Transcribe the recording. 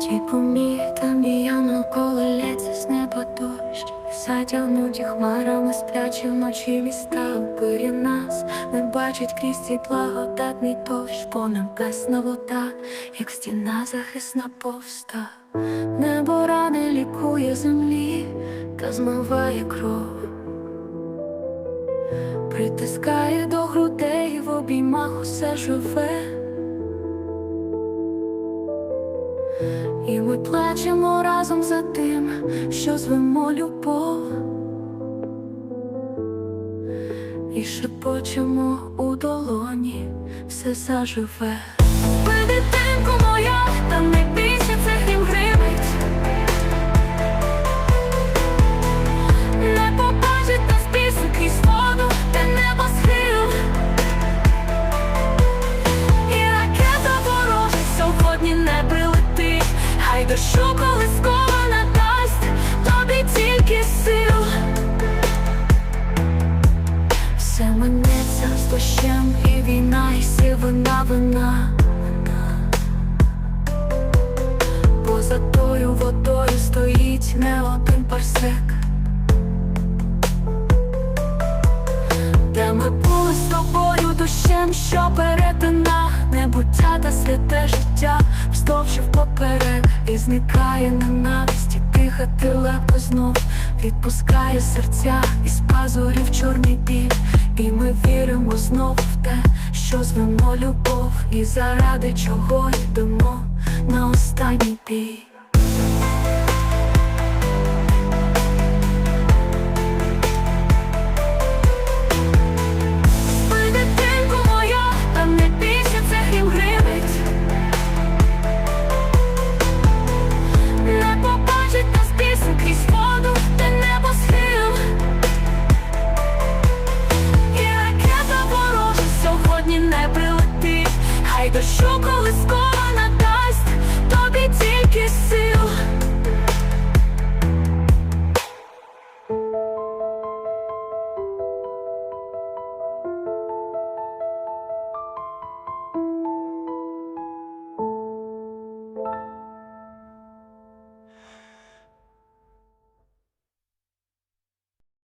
Ті помітані янголи, коли лється з неба дощ. Затягнуті хмарами сплячі вночі міста Вирі нас. Не бачить крізь цей благодатний дощ Бо небесна вода, як стіна захисна повста. Небо рани лікує землі та змиває кров. Притискає до грудей в обіймах усе живе І ми плачемо разом за тим, що звемо любов, і шепочемо у долоні, все заживе. Ви дитинко моя, хай дощу колискова надасть тобі тільки сил. Все минеться з дощем і війна, і сивина вина. Поза тою водою стоїть не один парсек. Де ми були з тобою дощем, що перетина небуття та святе життя вздовж і і зникає ненависть, і дихати легко знов відпускає серця із пазурів чорний біль, і ми віримо знов в те, що звемо любов, і заради чого йдемо на останній бій. Хай дощу колискова надасть, тобі тільки.